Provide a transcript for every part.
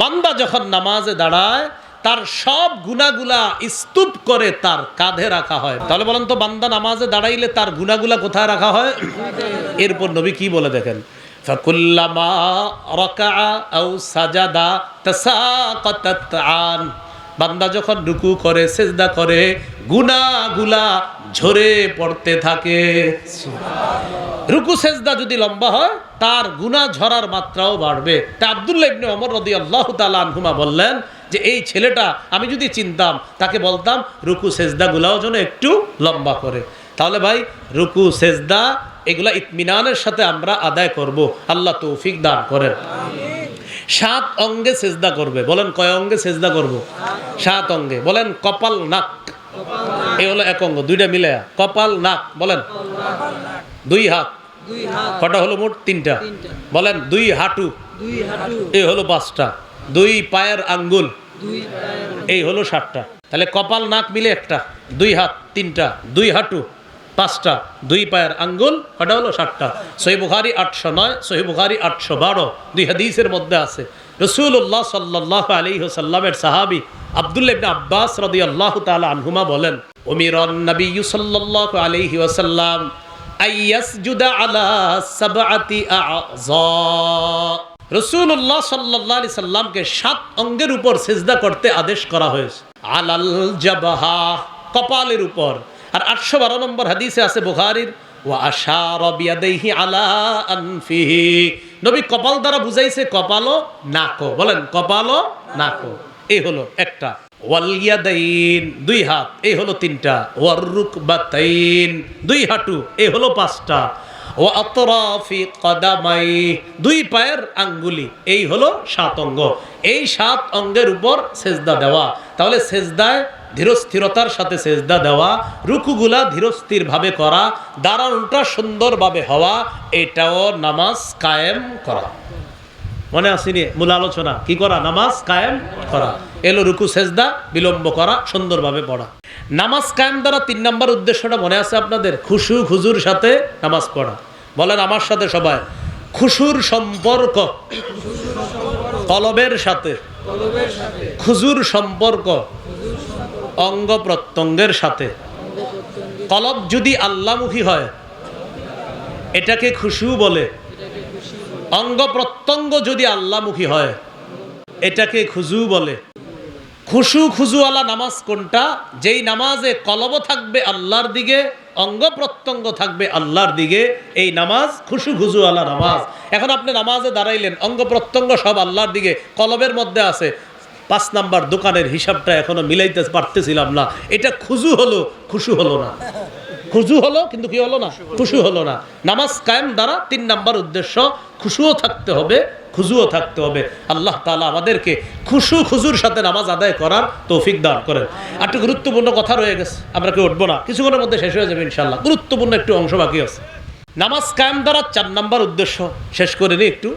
বান্দা যখন নামাজে দাঁড়ায়, তার সব গুনাগুলা স্তূপ করে তার কাঁধে রাখা হয়। তাহলে বলেন তো, বান্দা নামাজে দাঁড়াইলে তার গুনাগুলা কোথায় রাখা হয়? এরপর নবী কি বলে দেখেন? সাজাদা বান্দা যখন ডুকু করে, সেজদা করে গুনাগুলা ঝরে পড়তে থাকে। রুকু সেজদা যদি লম্বা হয়, তার গুনাহ ঝরার মাত্রাও বাড়বে। তা আব্দুল্লাহ ইবনে ওমর রাদিয়াল্লাহু তাআলা আনহুমা বললেন যে, এই ছেলেটা আমি যদি চিনতাম, তাকে বলতাম রুকু সেজদাগুলাও যেন একটু লম্বা করে। তাহলে ভাই, রুকু সেজদা, এগুলা ইতমিনানের সাথে আমরা আদায় করব। আল্লাহ তৌফিক দান করেন। সাত অঙ্গে সেজদা করবে। বলেন কয় অঙ্গে সেজদা করব? সাত অঙ্গে। বলেন কপাল নাক। এই হলো এক অঙ্গ, দুইটা মিলে কপাল, নাক, বলেন। দুই হাত। কটা হলো মোট? তিনটা। বলেন, দুই হাঁটু। এই হলো পাঁচটা। দুই পায়ের আঙ্গুল। এই হলো সাতটা। তাহলে কপাল, নাক মিলে একটা। দুই হাত, তিনটা। দুই হাঁটু, পাঁচটা। দুই পায়ের আঙ্গুল, কটা হলো? সাতটা। সহি বুখারি আটশো নয়, সহি বুখারি আটশো বারো। দুই হাদিসের মধ্যে আছে। রসুল্লাহ সাল্লাহ আলী সাল্লামের সাহাবি আবদুল্লাহ আব্বাস রদি আল্লাহ তালা আনহুমা বলেন ওমিরন নবী সাল্লাহ আলাইহি ওয়াসাল্লাম, আইয়াসজুদা আলা সাবআতি আযা রসুল্লাহ সাল্লাহ আলি সাল্লামকে সাত অঙ্গের উপর সেজদা করতে আদেশ করা হয়েছে। আলাল জাবাহা, কপালের উপর। আর আটশো বারো নম্বর হাদিসে আছে বুখারির নবী কপাল দ্বারা বুঝাইছে, কপালও নাকো বলেন, কপালও নাকো এই হলো একটা ওয়ালিয়াদাইন দুই হাত এই হলো তিনটা ওয়াররুক বাতাইন দুই হাঁটু এই হলো পাঁচটা ও আতরাফি কদামাই, দুই পায়ের আঙ্গুলি, এই হলো সাত অঙ্গ। এই সাত অঙ্গের উপর সেজদা দেওয়া। তাহলে সেজদায় ধীরস্থিরতার সাথে সেজদা দেওয়া, রুকুগুলা ধীরস্থির ভাবে করা, দাঁড়ানোটা সুন্দরভাবে হওয়া, এটাও নামাজ কায়েম করা। মনে আসেনি মূল আলোচনা। কি করা? নামাজ কায়েম করা। এলো রুকু, সেজদা, বিলম্ব করা, সুন্দরভাবে পড়া। নামাজ কায়েম দ্বারা তিন নম্বর উদ্দেশ্যটা মনে আছে আপনাদের? খুশু, খুজুর সাথে নামাজ পড়া। বলেন আমার সাথে সবাই। খুশুর সম্পর্ক। কলবের সাথে। খুজুর সম্পর্ক। অঙ্গ প্রত্যঙ্গের সাথে। কলব যদি আল্লামুখী হয়, এটাকে খুশু বলে। অঙ্গ প্রত্যঙ্গ যদি আল্লামুখী হয়, এটাকে খুজু বলে। খুশু খুজুওয়ালা নামাজ কোনটা? যেই নামাজে কলব থাকবে আল্লাহর দিকে অঙ্গ প্রত্যঙ্গ থাকবে আল্লাহর দিকে এই নামাজ খুশু খুজুওয়ালা নামাজ। এখন আপনি নামাজে দাঁড়াইলেন অঙ্গ প্রত্যঙ্গ সব আল্লাহর দিকে কলবের মধ্যে আছে। পাঁচ নাম্বার দোকানের হিসাবটা এখনও মিলাইতে পারতেছিলাম না। এটা খুজু হলো, খুশু হলো না। খুশু হলো, কিন্তু কি হলো না? খুশু হলো না। নামাজ কায়েম দ্বারা তিন নাম্বার উদ্দেশ্য, খুশুও থাকতে হবে, খুজুও থাকতে হবে। আল্লাহ তাআলা আমাদেরকে খুশু খুজুর সাথে নামাজ আদায় করার তৌফিক দান করেন। একটু গুরুত্বপূর্ণ কথা রয়ে গেছে, আমরা কেউ উঠবো না। কিছুক্ষণের মধ্যে শেষ হয়ে যাবে ইনশাল্লাহ গুরুত্বপূর্ণ একটু অংশ বাকি আছে। নামাজ কায়েম দ্বারা চার নাম্বার উদ্দেশ্য, শেষ করে নিই একটু।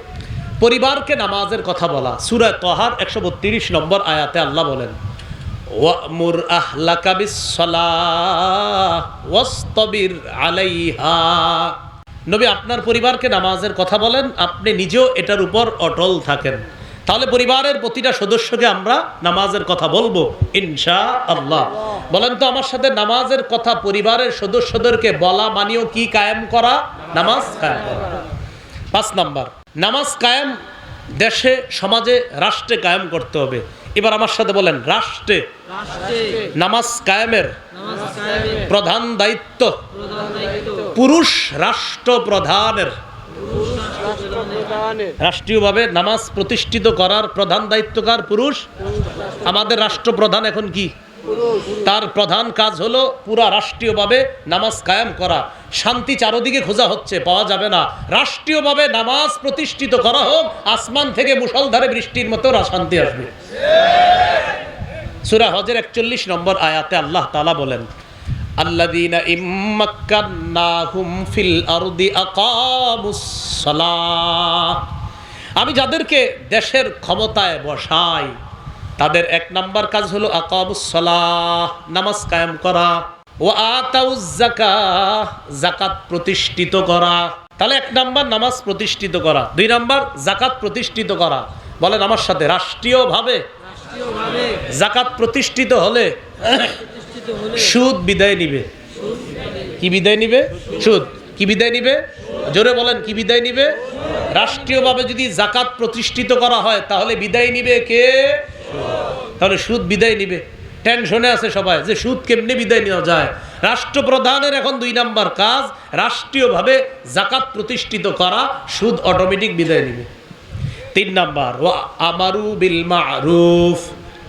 পরিবারকে নামাজের কথা বলা। সুরায় তহার একশো বত্রিশ নম্বর আয়াতে আল্লাহ বলেন ওয়ামুর আহলাকা বিসসালাহ আলাইহা। নবী, আপনার পরিবারকে নামাজের কথা বলেন, আপনি নিজেও এটার উপর অটল থাকেন। তাহলে পরিবারের প্রতিটা সদস্যকে আমরা নামাজের কথা বলব ইনশা আল্লাহ বলেন তো, আমার সাথে নামাজের কথা পরিবারের সদস্যদেরকে বলা মানিও কি কায়েম করা? নামাজ কায়েম করা। পাঁচ নাম্বার, নামাজ কায়েম দেশে, সমাজে, রাষ্ট্রে কায়েম করতে হবে। এবার আমার সাথে বলেন, রাষ্ট্রে নামাজ কায়েমের প্রধান দায়িত্ব পুরুষ রাষ্ট্র প্রধানের। রাষ্ট্রীয়ভাবে নামাজ প্রতিষ্ঠিত করার প্রধান দায়িত্বকার পুরুষ। আমাদের রাষ্ট্রপ্রধান এখন কি? তার প্রধান কাজ হলো পুরা রাষ্ট্রীয়ভাবে নামাজ কায়েম করা শান্তি চারদিকে খোঁজা হচ্ছে পাওয়া যাবে না রাষ্ট্রীয়ভাবে নামাজ প্রতিষ্ঠিত করা হোক আসমান থেকে মুসলধারে বৃষ্টির মতো রা- শান্তি আসবে সুরা হজের একচল্লিশ নম্বর আয়াতে আল্লাহ তালা বলেন الذين إن مكناهم في الأرض أقاموا الصلاة আমি যাদেরকে দেশের ক্ষমতায় বসাই তাদের এক নাম্বার কাজ হলো আকামুসলাহ নামাজ কায়েম করা। ও আতাউজ জাকাত প্রতিষ্ঠিত করা। তাহলে এক নাম্বার নামাজ প্রতিষ্ঠিত করা দুই নাম্বার জাকাত প্রতিষ্ঠিত করা। বলেন আমার সাথে রাষ্ট্রীয়ভাবে জাকাত প্রতিষ্ঠিত হলে সুদ বিদায় নিবে। কি বিদায় নিবে? সুদ। কি বিদায় নিবে? জোরে বলেন কি বিদায় নিবে? রাষ্ট্রীয়ভাবে যদি জাকাত প্রতিষ্ঠিত করা হয় তাহলে বিদায় নিবে কে? তাহলে সুদ বিদায় নিবে। টেনশনে আছে সবাই যে সুদ কেমনে বিদায় নেওয়া যায়? রাষ্ট্রপ্রধানের এখন দুই নাম্বার কাজ, রাষ্ট্রীয়ভাবে জাকাত প্রতিষ্ঠিত করা, সুদ অটোমেটিক বিদায় নিবে। তিন নাম্বার ও আমারু বিল মারুফ,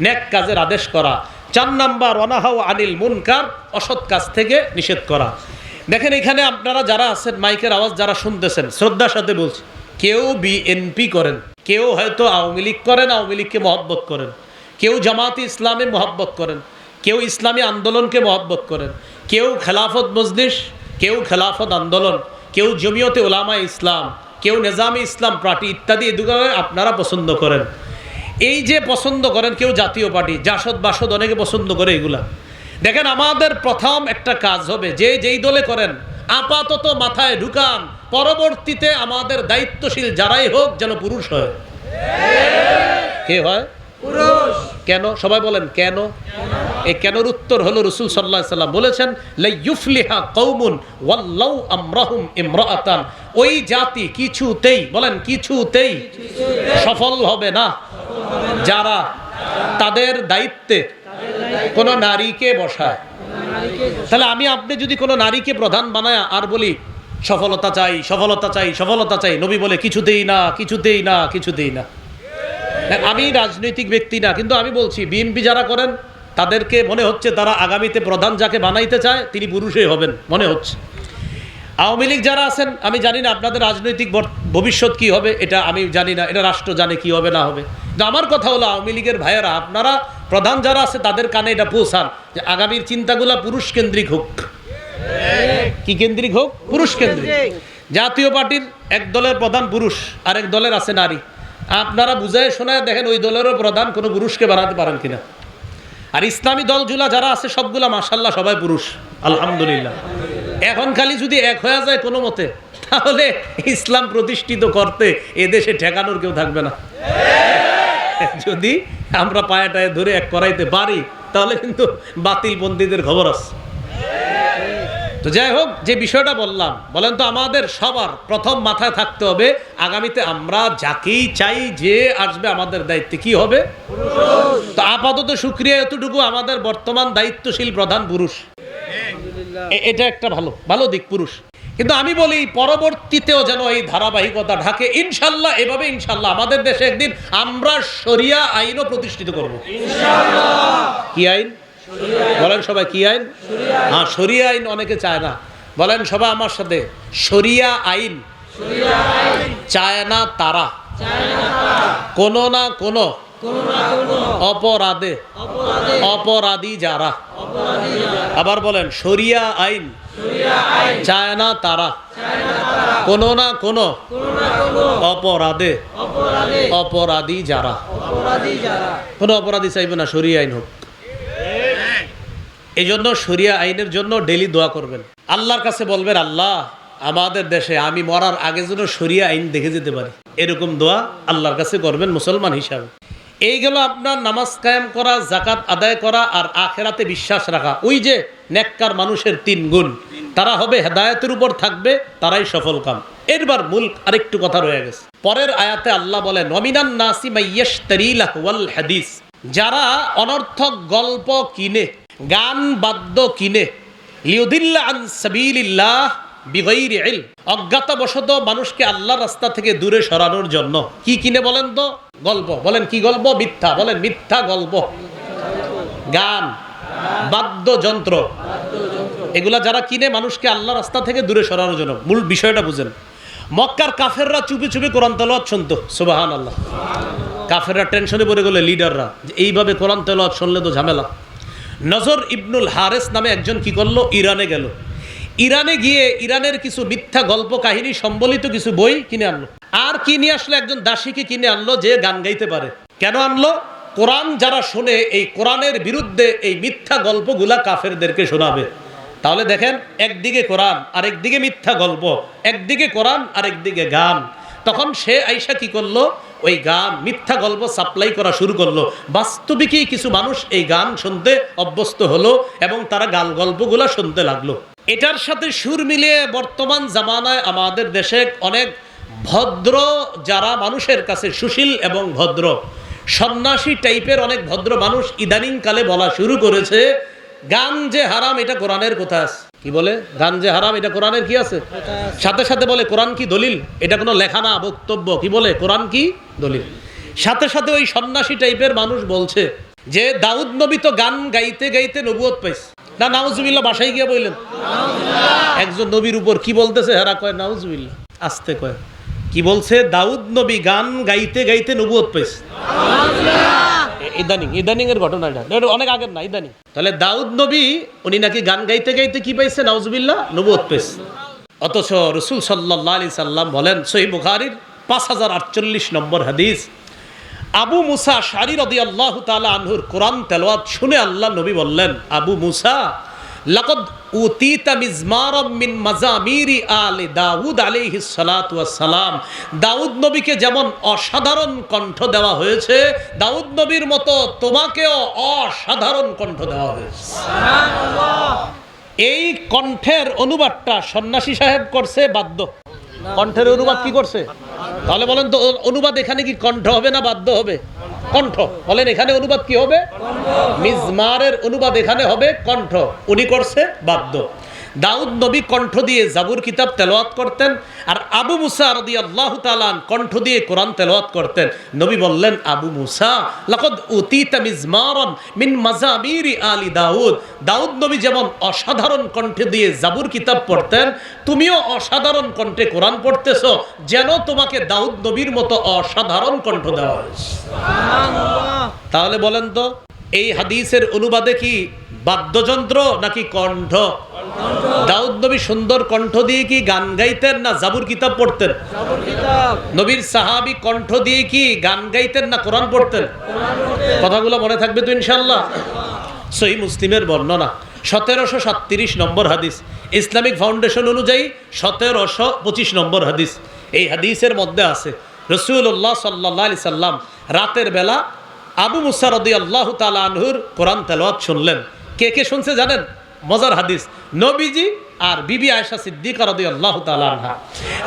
নেক কাজের আদেশ করা। চার নাম্বার অনাহাও আনিল মুনকার, অসৎ কাজ থেকে নিষেধ করা। দেখেন এখানে আপনারা যারা আছেন, মাইকের আওয়াজ যারা শুনতেছেন, শ্রদ্ধার সাথে বলছি, কেউ বিএনপি করেন, কেউ হয়তো আওয়ামী লীগ করেন, আওয়ামী লীগকে মহব্বত করেন। কেউ জামাতে ইসলামে মহব্বত করেন, কেউ ইসলামী আন্দোলনকে মহব্বত করেন, কেউ খেলাফত মজলিস, কেউ খেলাফত আন্দোলন, কেউ জমিয়তে ওলামা ইসলাম, কেউ নেজামে ইসলাম পার্টি ইত্যাদি এগুলো আপনারা পছন্দ করেন। এই যে পছন্দ করেন কেউ জাতীয় পার্টি, জাসদ বাসদ অনেকে পছন্দ করে এগুলা। দেখেন আমাদের প্রথম একটা কাজ হবে, যে যেই দলে করেন, আপাতত মাথায় ঢুকান, পরবর্তীতে আমাদের দায়িত্বশীল যারাই হোক যেন পুরুষ হয়। কে হয়? কেন? সবাই বলেন, কেন? এই কেনর উত্তর হলো রসুল সাল্লাহ বলেছেন, লাইয়ুফলিহা কৌমুন ইমরাআতান ওই জাতি কিছুতেই, বলেন, কিছুতেই সফল হবে না। যারা তাদের দায়িত্বে কোনো নারীকে বসায়। তাহলে আমি, আপনি যদি কোনো নারীকে প্রধান বানায় আর বলি, সফলতা চাই সফলতা চাই সফলতা চাই, নবী বলে কিছুতেই না কিছুতেই না কিছুতেই না। আমি রাজনৈতিক ব্যক্তি না কিন্তু আমি বলছি বিএনপি যারা করেন তাদেরকে মনে হচ্ছে তারা আগামীতে প্রধান যাকে বানাইতে চায় তিনি পুরুষই হবেন মনে হচ্ছে। আওয়ামী লীগ যারা আছেন আমি জানি না আপনাদের রাজনৈতিক ভবিষ্যৎ কি হবে এটা আমি জানি না এটা রাষ্ট্র জানে কি হবে না হবে। কিন্তু আমার কথা হলো আওয়ামী লীগের ভাইয়েরা আপনারা প্রধান যারা আছে তাদের কানে এটা পৌঁছান যে আগামীর চিন্তাগুলা পুরুষ কেন্দ্রিক হোক। কি কেন্দ্রিক হোক? পুরুষ কেন্দ্রিক জাতীয় পার্টির এক দলের প্রধান পুরুষ আরেক দলের আছে নারী। আপনারা বুঝায় শোনায় দেখেন ওই দলেরও প্রধান কোনো পুরুষকে বানাতে পারেন কিনা। আর ইসলামী দলগুলা যারা আছে, সবগুলা মাসাল্লাহ সবাই পুরুষ। আলহামদুলিল্লাহ। এখন খালি যদি এক হয়ে যায় কোনো মতে, তাহলে ইসলাম প্রতিষ্ঠিত করতে এদেশে ঠেকানোর কেউ থাকবে না। যদি আমরা পায়াটায় ধরে এক করাইতে পারি, তাহলে কিন্তু বাতিল বন্দীদের খবর আছে। তো যাই হোক যে বিষয়টা বললাম বলেন তো আমাদের সবার প্রথম মাথায় থাকতে হবে আগামীতে আমরা যাকেই চাই যে আসবে আমাদের দায়িত্বে কি হবে? তো আপাতত সুক্রিয়া এতটুকু আমাদের বর্তমান দায়িত্বশীল প্রধান পুরুষ। এটা একটা ভালো ভালো দিক পুরুষ। কিন্তু আমি বলি পরবর্তীতেও যেন এই ধারাবাহিকতা ঢাকে ইনশাল্লাহ এভাবে ইনশাল্লাহ আমাদের দেশে একদিন আমরা শরিয়া আইনও প্রতিষ্ঠিত করব। কি আইন? বলেন সবাই কি আইন? হ্যাঁ সরিয়া আইন অনেকে চায় না। বলেন সবাই আমার সাথে। সরিয়া আইন চায় না তারা। কোনো না কোনো অপরাধে অপরাধে যারা। আবার বলেন সরিয়া আইন চায় না তারা। কোনো না কোনো অপরাধে অপরাধী যারা। কোনো অপরাধী চাইবে না সরিয়া আইন হোক। এই জন্য শরিয়া আইনের জন্য ডেলি দোয়া করবেন। আল্লাহর কাছে বলবেন, আল্লাহ, আমাদের দেশে আমি মরার আগে যেন শরিয়া আইন দেখে যেতে পারি। এরকম দোয়া আল্লাহর কাছে করবেন মুসলমান হিসাবে। এই গেল আপনার নামাজ কায়েম করা জাকাত আদায় করা আর আখেরাতে বিশ্বাস রাখা। ওই যে নেককার মানুষের তিন গুণ, তারা হবে হেদায়তের উপর থাকবে, তারাই সফল কাম। এরবার মূল আরেকটু কথা রয়ে গেছে। পরের আয়াতে আল্লাহ বলে নমিনান নাসি ওয়াল হাদিস। যারা অনর্থক গল্প কিনে গান বাদ্য কিনে। লিউদিল্লা আন সাবিলিল্লাহ বিগৈরি অজ্ঞাতবশত মানুষকে আল্লাহর রাস্তা থেকে দূরে সরানোর জন্য। কি কিনে বলেন তো? গল্প। বলেন কি গল্প? মিথ্যা। বলেন মিথ্যা গল্প। গান বাদ্যযন্ত্র এগুলা যারা কিনে মানুষকে আল্লাহ রাস্তা থেকে দূরে সরানোর জন্য। মূল বিষয়টা বুঝেন। মক্কার কাফেররা চুপি চুপি কোরআন তেলাওয়াত শুনতো। সুবাহান আল্লাহ কাফেররা টেনশনে পড়ে গেলে, লিডাররা এইভাবে কোরআন তেলাওয়াত শুনলে তো ঝামেলা। নজর ইবনুল হারেস নামে একজন কি করল? ইরানে গেল। ইরানে গিয়ে ইরানের কিছু মিথ্যা গল্প কাহিনী, সম্বলিত কিছু বই কিনে আনলো। আর কি নিয়ে আসলো? একজন দাসীকে কিনে আনলো যে গান গাইতে পারে। কেন আনলো? কোরআন যারা শোনে, এই কোরআনের বিরুদ্ধে এই মিথ্যা গল্পগুলা কাফেরদেরকে শোনাবে। তাহলে দেখেন, একদিকে কোরআন, আরেকদিকে মিথ্যা গল্প, একদিকে কোরআন, আরেকদিকে গান। তখন সে আইসা কি করল? ওই গান মিথ্যা গল্প সাপ্লাই করা শুরু করল। বাস্তবিকই কিছু মানুষ এই গান শুনতে অভ্যস্ত হলো এবং তারা গান গল্পগুলো শুনতে লাগল। এটার সাথে সুর মিলিয়ে বর্তমান জামানায় আমাদের দেশে অনেক ভদ্র যারা মানুষের কাছে সুশীল এবং ভদ্র। সন্ন্যাসী টাইপের অনেক ভদ্র মানুষ ইদানিং কালে বলা শুরু করেছে, গান যে হারাম, এটা কোরআনের কথা আছে। কি বলে? গান যে হারাম, এটা কোরআনের কি আছে? সাথে সাথে বলে, কোরআন কি দলিল? এটা কোনো লেখা না, বক্তব্য। কি বলে? কোরআন কি দলিল? সাথে সাথে ওই সন্ন্যাসী টাইপের মানুষ বলছে যে, দাউদ নবী তো গান গাইতে গাইতে নবুয়ত পাইছে। না, নাউজুবিল্লাহ, বাসায় গিয়ে বললেন। একজন নবীর উপর কি বলতেছে? হেরা কয়, নাউজুবিল্লাহ। আসতে কয়। কি বলছে? দাউদ নবী গান গাইতে গাইতে নবুয়ত পাইছে। এ- ইদানিং ইদানিং এর ঘটনা এটা। অনেক আগের না, ইদানিং। তাহলে দাউদ নবী, উনি নাকি গান গাইতে গাইতে কি পাইছে? নাউজুবিল্লাহ নবুয়ত পেয়েছে অথচ রসুল সাল্লাহ আলি সাল্লাম বলেন সহি বুখারির পাঁচ হাজার আটচল্লিশ নম্বর হাদিস, আবু মুসা শারি রদি আল্লাহ তালা আনহুর কোরআন তেলোয়াত শুনে আল্লাহ নবী বললেন, আবু মুসা, লাকদ মিন দাউদ নবীকে যেমন অসাধারণ কণ্ঠ দেওয়া হয়েছে দাউদ নবীর মতো তোমাকেও অসাধারণ কণ্ঠ দেওয়া হয়েছে। এই কণ্ঠের অনুবাদটা সন্ন্যাসী সাহেব করছে বাদ্য কণ্ঠের অনুবাদ কি করছে? তাহলে বলেন তো অনুবাদ এখানে কি কণ্ঠ হবে না বাধ্য হবে? কণ্ঠ। বলেন এখানে অনুবাদ কি হবে? মিজমারের অনুবাদ এখানে হবে কণ্ঠ। উনি করছে বাদ্য। দাউদ নবী কণ্ঠ দিয়ে জাবুর কিতাব তেলাওয়াত করতেন আর আবু মুসা রদি আল্লাহ তালান কণ্ঠ দিয়ে কোরআন তেলাওয়াত করতেন। নবী বললেন আবু মুসা লাকদ মিজমারন মিন মাজামিরি আলী দাউদ। দাউদ নবী যেমন অসাধারণ কণ্ঠে দিয়ে জাবুর কিতাব পড়তেন তুমিও অসাধারণ কণ্ঠে কোরআন পড়তেছ যেন তোমাকে দাউদ নবীর মতো অসাধারণ কণ্ঠ দেওয়া হয়েছে তাহলে বলেন তো এই হাদিসের অনুবাদে কি বাদ্যযন্ত্র নাকি কণ্ঠ? দাউদ নবী সুন্দর কণ্ঠ দিয়ে কি গান গাইতেন না জাবুর কিতাব পড়তেন? নবীর সাহাবি কণ্ঠ দিয়ে কি গান গাইতেন না কোরআন পড়তেন? কথাগুলো মনে থাকবে তো ইনশাল্লাহ সহি মুসলিমের বর্ণনা। সতেরোশো সাতত্রিশ নম্বর হাদিস। ইসলামিক ফাউন্ডেশন অনুযায়ী সতেরোশো পঁচিশ নম্বর হাদিস। এই হাদিসের মধ্যে আছে রসুল্লাহ সাল্লাহ সাল্লাম রাতের বেলা আবু মুসারদি আল্লাহ তালা আনহুর কোরআন তেলাওয়াত শুনলেন। কে কে শুনছে জানেন? মজার হাদিস। নবীজি আর বিবি আয়সা সিদ্দিকা রদি আল্লাহ আনহা।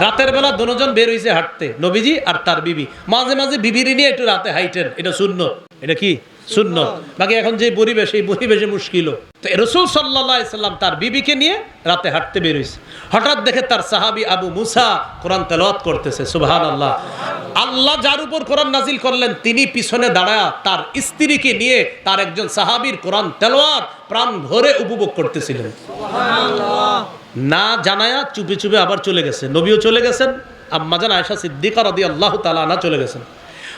রাতের বেলা দুজন বের হয়েছে হাঁটতে, নবীজি আর তার বিবি। মাঝে মাঝে বিবির নিয়ে একটু রাতে হাইটেন। এটা শূন্য এটা কি? শূন্য বাকি এখন যে পরিবেশ, এই পরিবেশে মুশকিল। তো রসুল সাল্লাহ সাল্লাম তার বিবিকে নিয়ে রাতে হাঁটতে বের হয়েছে হঠাৎ দেখে তার সাহাবি আবু মুসা কোরআন তেলাওয়াত করতেছে। সুবহান আল্লাহ আল্লাহ যার উপর কোরআন নাজিল করলেন তিনি পিছনে দাঁড়ায় তার স্ত্রীকে নিয়ে তার একজন সাহাবীর কোরআন তেলাওয়াত প্রাণ ভরে উপভোগ করতেছিলেন। না জানায়া চুপে চুপে আবার চলে গেছে। নবীও চলে গেছেন আম্মাজান আয়সা সিদ্দিকা রদি আল্লাহ তালা চলে গেছেন।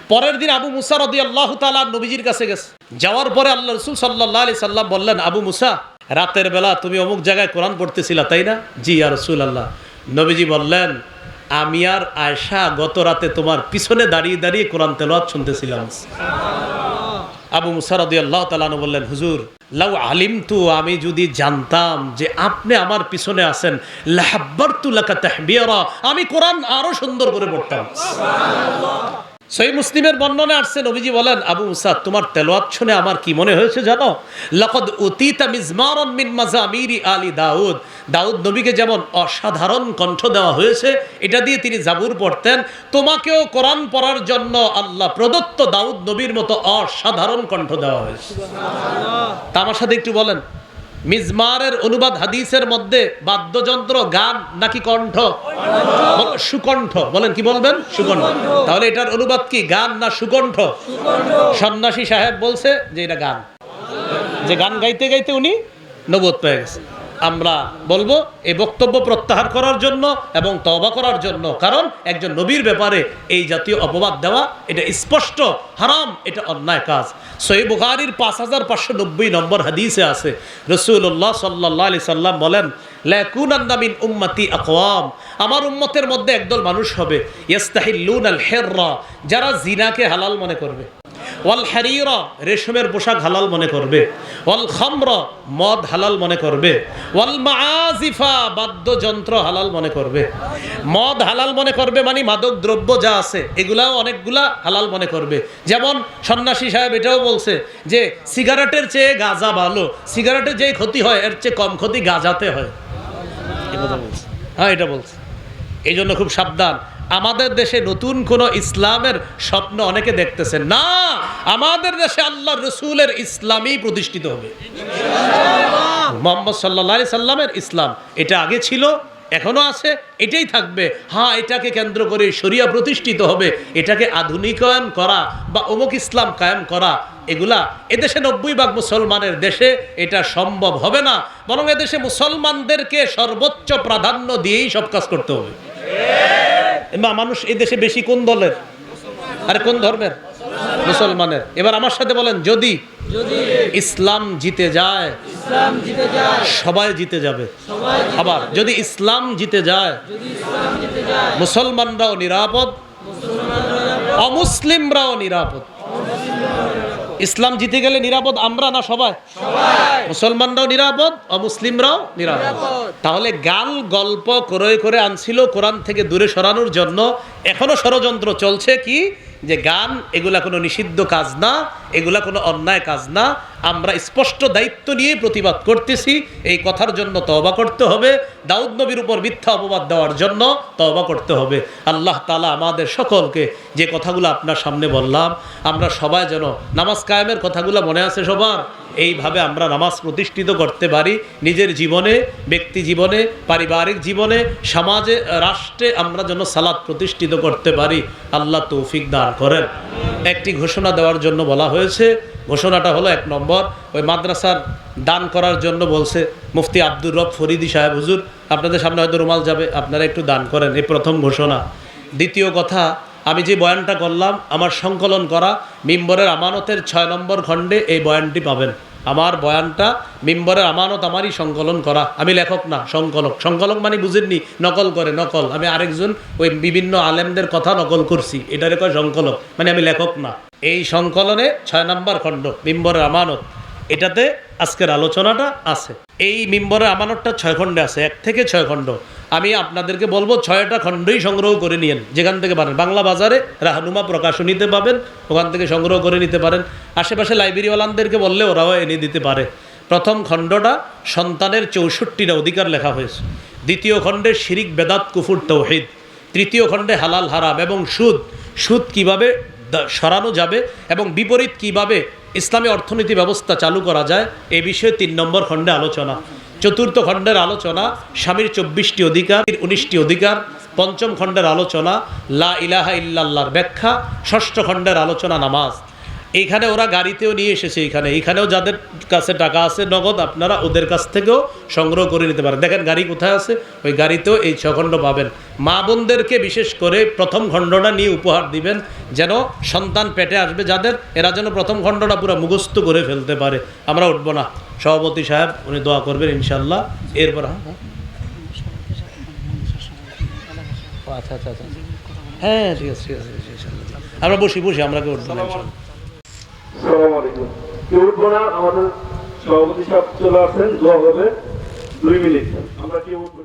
পরের দিন আবু মুসা রদি আল্লাহ তালা নবীজির কাছে গেছে। যাওয়ার পরে আল্লাহ রসুল সাল্লাহ আলি সাল্লাম বললেন আবু মুসা রাতের বেলা তুমি অমুক জায়গায় কোরআন পড়তেছিলা তাই না? জি আর রসুল আল্লাহ নবীজি বললেন আমি আর আয়সা গত রাতে তোমার পিছনে দাঁড়িয়ে দাঁড়িয়ে কোরআন তেলাওয়াত শুনতেছিলাম। আবু মুসারদি তালানু বললেন, হুজুর, লাউ আলিম তু আমি যদি জানতাম যে আপনি আমার পিছনে আছেন লাহাব্বার তুলাকা তাহবিয়ারা, আমি কোরআন আরও সুন্দর করে পড়তাম। সই মুসলিমের বর্ণনা আসছে, নবীজি বলেন, আবু মুসা, তোমার তেলোয়াত শুনে আমার কি মনে হয়েছে জানো? লকদ উতিতা মিজমারন মিন মাজামিরি আলী দাউদ। দাউদ নবীকে যেমন অসাধারণ কণ্ঠ দেওয়া হয়েছে, এটা দিয়ে তিনি জাবুর পড়তেন। তোমাকেও কোরআন পড়ার জন্য আল্লাহ প্রদত্ত দাউদ নবীর মতো অসাধারণ কণ্ঠ দেওয়া হয়েছে। তা আমার সাথে একটু বলেন মিজমারের অনুবাদ হাদিসের মধ্যে বাদ্যযন্ত্র, গান নাকি কণ্ঠ? সুকণ্ঠ। বলেন, কি বলবেন? সুকণ্ঠ। তাহলে এটার অনুবাদ কি, গান না সুকণ্ঠ? সন্ন্যাসী সাহেব বলছে যে এটা গান। যে গান গাইতে গাইতে উনি নবদ পেয়ে গেছে। আমরা বলব এই বক্তব্য প্রত্যাহার করার জন্য এবং তবা করার জন্য। কারণ একজন নবীর ব্যাপারে এই জাতীয় অপবাদ দেওয়া, এটা স্পষ্ট, হারাম, এটা অন্যায় কাজ। সই বুখারির পাঁচ হাজার পাঁচশো নব্বই নম্বর হাদিসে আছে রসুল্লাহ সাল্লাহ আলি সাল্লাম বলেন আন্দামিন উম্মতি আকওয়াম। আমার উম্মতের মধ্যে একদল মানুষ হবে ইয়াস্তাহিল্লুন আল হেররা, যারা জিনাকে হালাল মনে করবে। ওয়াল হারির, রেশমের পোশাক হালাল মনে করবে। ওয়াল খামর, মদ হালাল মনে করবে। ওয়াল মাআজিফা বাদ্যযন্ত্র হালাল মনে করবে। মদ হালাল মনে করবে মানে মাদক দ্রব্য যা আছে, এগুলাও অনেকগুলা হালাল মনে করবে। যেমন সন্ন্যাসী সাহেব এটাও বলছে যে, সিগারেটের চেয়ে গাঁজা ভালো। সিগারেটের যে ক্ষতি হয়, এর চেয়ে কম ক্ষতি গাঁজাতে হয়। হ্যাঁ এটা বলছে। এই জন্য খুব সাবধান। আমাদের দেশে নতুন কোন ইসলামের স্বপ্ন অনেকে দেখতেছেন। না, আমাদের দেশে আল্লাহ রসুলের ইসলামই প্রতিষ্ঠিত হবে। মোহাম্মদ সাল্লা সাল্লামের ইসলাম এটা আগে ছিল, এখনও আছে, এটাই থাকবে। হ্যাঁ এটাকে কেন্দ্র করে শরিয়া প্রতিষ্ঠিত হবে, এটাকে আধুনিকায়ন করা বা অমুক ইসলাম কায়েম করা, এগুলা এদেশে নব্বই ভাগ মুসলমানের দেশে এটা সম্ভব হবে না, বরং এদেশে মুসলমানদেরকে সর্বোচ্চ প্রাধান্য দিয়েই সব কাজ করতে হবে। মানুষ এই দেশে বেশি কোন দলের? আরে কোন ধর্মের? মুসলমানের। এবার আমার সাথে বলেন, যদি ইসলাম জিতে যায়, সবাই জিতে যাবে। আবার, যদি ইসলাম জিতে যায়, মুসলমানরাও নিরাপদ, অমুসলিমরাও নিরাপদ। ইসলাম জিতে গেলে নিরাপদ আমরা না সবাই? মুসলমানরাও নিরাপদ অমুসলিমরাও মুসলিমরাও নিরাপদ। তাহলে গাল গল্প করে করে আনছিল কোরআন থেকে দূরে সরানোর জন্য। এখনও ষড়যন্ত্র চলছে কি? যে গান, এগুলা কোনো নিষিদ্ধ কাজ না, এগুলা কোনো অন্যায় কাজ না। আমরা স্পষ্ট দায়িত্ব নিয়ে প্রতিবাদ করতেছি। এই কথার জন্য তওবা করতে হবে। দাউদ নবীর উপর মিথ্যা অপবাদ দেওয়ার জন্য তওবা করতে হবে। আল্লাহ তালা আমাদের সকলকে যে কথাগুলো আপনার সামনে বললাম, আমরা সবাই যেন নামাজ কায়েমের কথাগুলো মনে আছে সবার এইভাবে আমরা নামাজ প্রতিষ্ঠিত করতে পারি নিজের জীবনে, ব্যক্তি জীবনে, পারিবারিক জীবনে, সমাজে, রাষ্ট্রে আমরা যেন সালাদ প্রতিষ্ঠিত করতে পারি। আল্লাহ তৌফিক দান করেন। একটি ঘোষণা দেওয়ার জন্য বলা হয়েছে। ঘোষণাটা হলো এক নম্বর। ওই মাদ্রাসার দান করার জন্য বলছে মুফতি আব্দুর রব ফরিদি সাহেব, হুজুর, আপনাদের সামনে হয়তো রুমাল যাবে, আপনারা একটু দান করেন। এই প্রথম ঘোষণা। দ্বিতীয় কথা আমি যে বয়ানটা করলাম, আমার সংকলন করা, মিম্বরের আমানতের ছয় নম্বর খণ্ডে এই বয়ানটি পাবেন। আমার বয়ানটা মিম্বরের আমানত আমারই সংকলন করা। আমি লেখক না, সংকলক। সংকলক মানে বুঝেননি, নকল করে, নকল। আমি আরেকজন ওই বিভিন্ন আলেমদের কথা নকল করছি। এটারে কয় সংকলক? মানে আমি লেখক না। এই সংকলনে ছয় নম্বর খণ্ড, মিম্বরের আমানত। এটাতে আজকের আলোচনাটা আছে। এই মিম্বরের আমানতটা ছয় খণ্ডে আছে, এক থেকে ছয় খণ্ড। আমি আপনাদেরকে বলব, ছয়টা খণ্ডই সংগ্রহ করে নিয়েন, যেখান থেকে পারেন। বাংলা বাজারে রাহনুমা প্রকাশনীতে পাবেন, ওখান থেকে সংগ্রহ করে নিতে পারেন। আশেপাশে লাইব্রেরিওয়ালানদেরকে বললে ওরাও এনে দিতে পারে। প্রথম খণ্ডটা সন্তানের চৌষট্টিটা অধিকার লেখা হয়েছে। দ্বিতীয় খণ্ডে শিরিক, বেদাত, কুফুর, তৌহিদ। তৃতীয় খণ্ডে হালাল, হারাম এবং সুদ। সুদ কীভাবে সরানো যাবে এবং বিপরীত কীভাবে ইসলামী অর্থনীতি ব্যবস্থা চালু করা যায়, এ বিষয়ে তিন নম্বর খণ্ডে আলোচনা। চতুর্থ খণ্ডের আলোচনা, স্বামীর চব্বিশটি অধিকার, উনিশটি অধিকার। পঞ্চম খণ্ডের আলোচনা, লা ইলাহা ইল্লাল্লাহর ব্যাখ্যা। ষষ্ঠ খণ্ডের আলোচনা, নামাজ। এইখানে ওরা গাড়িতেও নিয়ে এসেছে এইখানে। এইখানেও যাদের কাছে টাকা আছে, নগদ, আপনারা ওদের কাছ থেকেও সংগ্রহ করে নিতে পারেন। দেখেন গাড়ি কোথায় আছে? ওই গাড়িতেও এই ছখণ্ড পাবেন। মা বোনদেরকে বিশেষ করে প্রথম খণ্ডটা নিয়ে উপহার দিবেন, যেন সন্তান পেটে আসবে যাদের, এরা যেন প্রথম খণ্ডটা পুরো মুখস্থ করে ফেলতে পারে। আমরা উঠবো না। সভাপতি সাহেব, উনি দোয়া করবেন ইনশাল্লাহ এরপর হ্যাঁ। আচ্ছা আচ্ছা আচ্ছা। হ্যাঁ ঠিক আছে ঠিক আছে। আমরা বসি বসি, আমরা উঠবো না। সালাম আলাইকুম। কেউ আমাদের সভাপতি সাহেব চলে আসেন হবে। দুই মিনিট। আমরা কি উঠবো।